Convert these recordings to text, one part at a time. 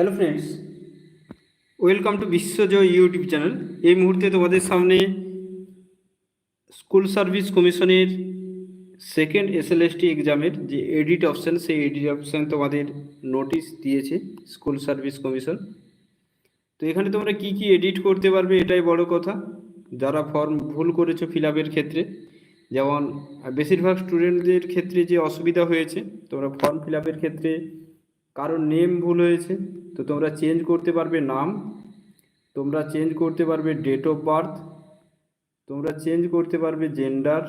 Hello friends welcome to Biswajoy YouTube channel এই মুহূর্তে তোমাদের সামনে স্কুল সার্ভিস কমিশনের সেকেন্ড এসএলএসটি এক্সামের যে এডিট অপশান সেই এডিট অপশান তোমাদের নোটিশ দিয়েছে স্কুল সার্ভিস কমিশন তো এখানে তোমরা কি কি এডিট করতে পারবে এটাই বড় কথা। যারা ফর্ম ভুল করেছ ফিল ক্ষেত্রে, যেমন, বেশিরভাগ স্টুডেন্টদের ক্ষেত্রে যে অসুবিধা হয়েছে, তোমরা ফর্ম ফিল ক্ষেত্রে কারোর নেম ভুল হয়েছে, তো তোমরা চেঞ্জ করতে পারবে নাম, তোমরা চেঞ্জ করতে পারবে ডেট অফ বার্থ তোমরা চেঞ্জ করতে পারবে জেন্ডার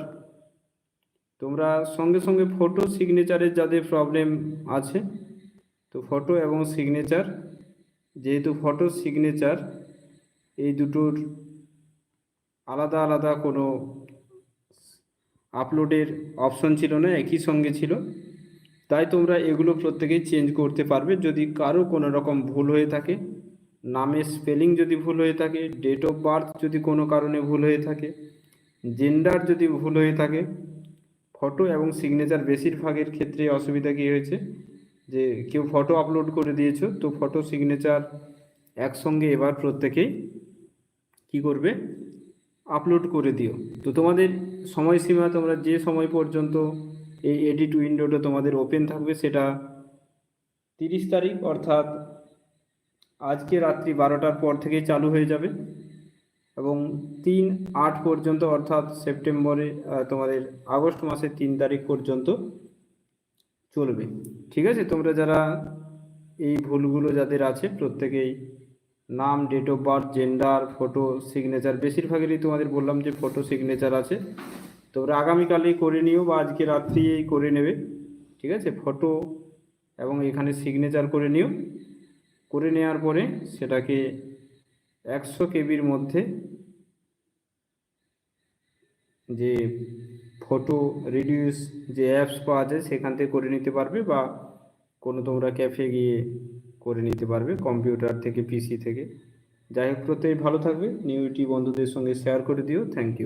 তোমরা সঙ্গে সঙ্গে ফটো সিগনেচারের যাদের প্রবলেম আছে, তো ফটো এবং সিগনেচার যেহেতু ফটো সিগনেচার এই দুটোর আলাদা আলাদা কোনো আপলোডের অপশন ছিল না, একই সঙ্গে ছিল। তাই তোমরা এগুলো প্রত্যেকেই চেঞ্জ করতে পারবে। যদি কারও কোনো রকম ভুল হয়ে থাকে, নামের স্পেলিং যদি ভুল হয়ে থাকে ডেট অফ বার্থ যদি কোনো কারণে ভুল হয়ে থাকে জেন্ডার যদি ভুল হয়ে থাকে ফটো এবং সিগনেচার বেশিরভাগের ক্ষেত্রে অসুবিধা কী হয়েছে? যে কেউ ফটো আপলোড করে দিয়েছ, তো ফটো সিগনেচার একসঙ্গে এবার প্রত্যেকেই কি করবে? আপলোড করে দিও। তো তোমাদের সময়সীমা তোমরা যে সময় পর্যন্ত এই এডিট উইন্ডোটা তোমাদের ওপেন থাকবে, সেটা তিরিশ তারিখ, অর্থাৎ আজকে রাত্রি বারোটার পর থেকেই চালু হয়ে যাবে। এবং তিন আট পর্যন্ত, অর্থাৎ সেপ্টেম্বরে তোমাদের আগস্ট মাসের তিন তারিখ পর্যন্ত চলবে। ঠিক আছে? তোমরা যারা এই ভুলগুলো যাদের আছে, প্রত্যেকেই নাম date of birth gender photo signature বেশিরভাগেরই তোমাদের বললাম যে ফটো সিগনেচার আছে। তোমরা আগামীকালেই করে নিও বা আজকে রাত্রিই করে নেবে, ঠিক আছে? ফটো এবং এখানে সিগনেচার করে নিও। করে নেওয়ার পরে সেটাকে একশো কেবির মধ্যে যে ফটো রিডিউস যে অ্যাপস পাওয়া যায় সেখান থেকে করে নিতে পারবে বা কোনো তোমরা ক্যাফে গিয়ে করে নিতে পারবে কম্পিউটার থেকে পিসি থেকে। যাই হোক, প্রত্যেক ভালো থাকবে। নিউটি বন্ধুদের সঙ্গে শেয়ার করে দিও। Thank you